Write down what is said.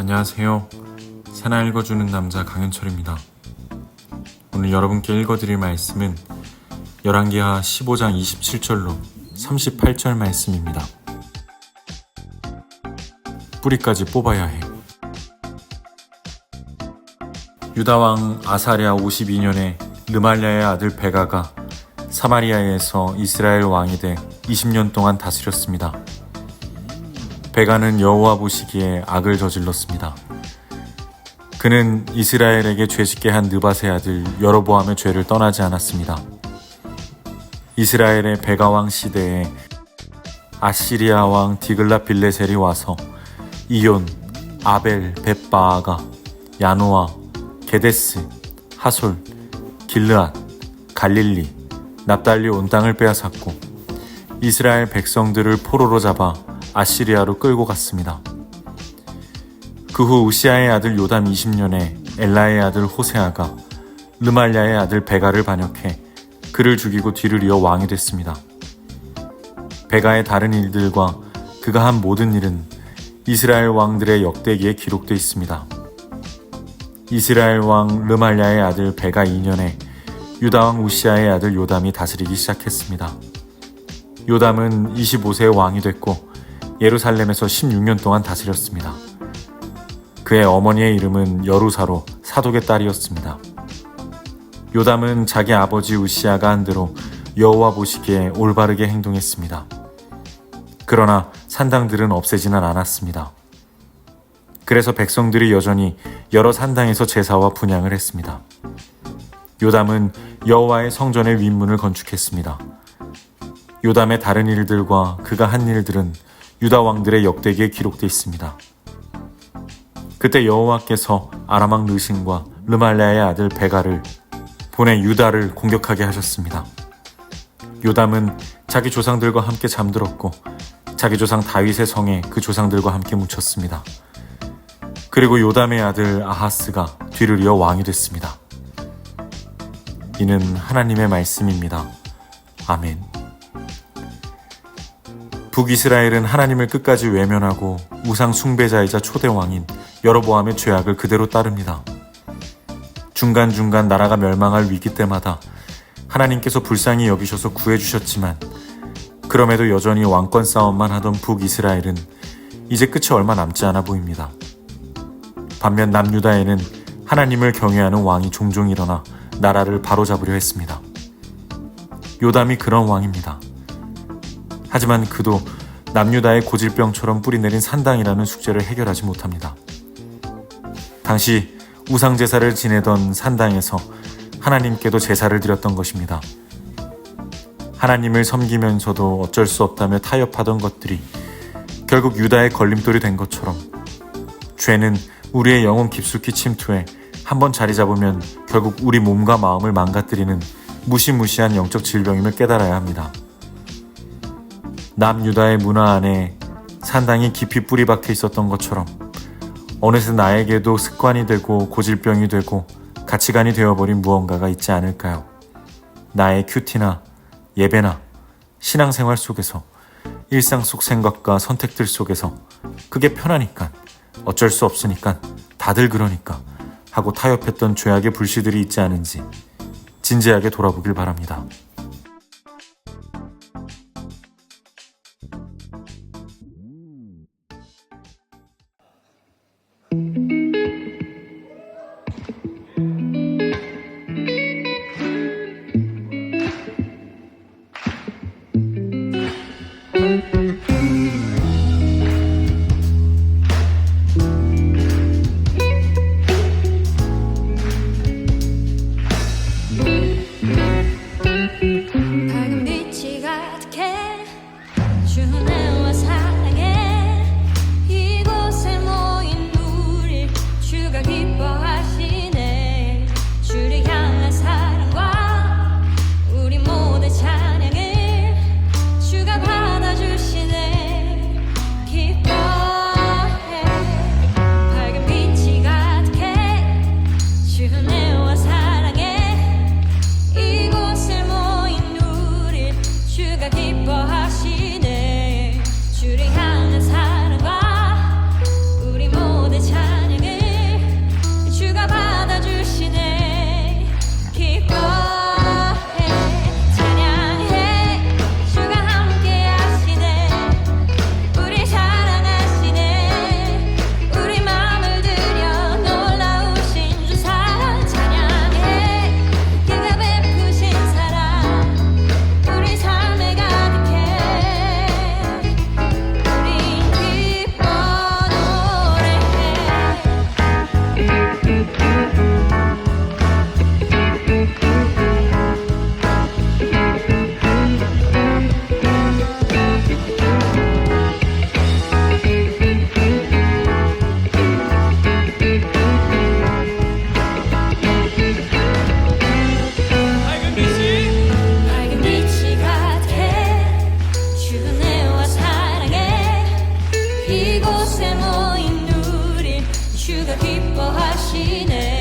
안녕하세요. 사나 읽어주는 남자 강현철입니다. 오늘 여러분께 읽어드릴 말씀은 열왕기하 15장 27절로 38절 말씀입니다. 뿌리까지 뽑아야 해. 유다왕 아사랴 52년에 르말랴의 아들 베가가 사마리아에서 이스라엘 왕이 돼 20년 동안 다스렸습니다. 베가는 여호와 보시기에 악을 저질렀습니다. 그는 이스라엘에게 죄짓게 한 느바세 아들 여로보암의 죄를 떠나지 않았습니다. 이스라엘의 베가 왕 시대에 아시리아 왕 디글라 빌레셀이 와서 이온, 아벨, 벳바아가, 야노아, 게데스, 하솔, 길르앗, 갈릴리, 납달리 온 땅을 빼앗았고 이스라엘 백성들을 포로로 잡아 아시리아로 끌고 갔습니다. 그 후 우시아의 아들 요담 20년에 엘라의 아들 호세아가 르말야의 아들 베가를 반역해 그를 죽이고 뒤를 이어 왕이 됐습니다. 베가의 다른 일들과 그가 한 모든 일은 이스라엘 왕들의 역대기에 기록되어 있습니다. 이스라엘 왕 르말야의 아들 베가 2년에 유다 왕 우시아의 아들 요담이 다스리기 시작했습니다. 요담은 25세 왕이 됐고 예루살렘에서 16년 동안 다스렸습니다. 그의 어머니의 이름은 여루사로 사독의 딸이었습니다. 요담은 자기 아버지 우시아가 한 대로 여호와 보시기에 올바르게 행동했습니다. 그러나 산당들은 없애지는 않았습니다. 그래서 백성들이 여전히 여러 산당에서 제사와 분양을 했습니다. 요담은 여호와의 성전의 윗문을 건축했습니다. 요담의 다른 일들과 그가 한 일들은 유다 왕들의 역대기에 기록되어 있습니다. 그때 여호와께서 아람왕 르신과 르말레아의 아들 베가를 보내 유다를 공격하게 하셨습니다. 요담은 자기 조상들과 함께 잠들었고 자기 조상 다윗의 성에 그 조상들과 함께 묻혔습니다. 그리고 요담의 아들 아하스가 뒤를 이어 왕이 됐습니다. 이는 하나님의 말씀입니다. 아멘. 북이스라엘은 하나님을 끝까지 외면하고 우상 숭배자이자 초대 왕인 여로보암의 죄악을 그대로 따릅니다. 중간중간 나라가 멸망할 위기 때마다 하나님께서 불쌍히 여기셔서 구해주셨지만 그럼에도 여전히 왕권 싸움만 하던 북이스라엘은 이제 끝이 얼마 남지 않아 보입니다. 반면 남유다에는 하나님을 경외하는 왕이 종종 일어나 나라를 바로잡으려 했습니다. 요담이 그런 왕입니다. 하지만 그도 남유다의 고질병처럼 뿌리내린 산당이라는 숙제를 해결하지 못합니다. 당시 우상 제사를 지내던 산당에서 하나님께도 제사를 드렸던 것입니다. 하나님을 섬기면서도 어쩔 수 없다며 타협하던 것들이 결국 유다의 걸림돌이 된 것처럼 죄는 우리의 영혼 깊숙이 침투해 한번 자리 잡으면 결국 우리 몸과 마음을 망가뜨리는 무시무시한 영적 질병임을 깨달아야 합니다. 남유다의 문화 안에 산당이 깊이 뿌리 박혀 있었던 것처럼 어느새 나에게도 습관이 되고 고질병이 되고 가치관이 되어버린 무언가가 있지 않을까요? 나의 큐티나 예배나 신앙생활 속에서 일상 속 생각과 선택들 속에서 그게 편하니까 어쩔 수 없으니까 다들 그러니까 하고 타협했던 죄악의 불씨들이 있지 않은지 진지하게 돌아보길 바랍니다. 새 모인 우리. 주가 기뻐하시네.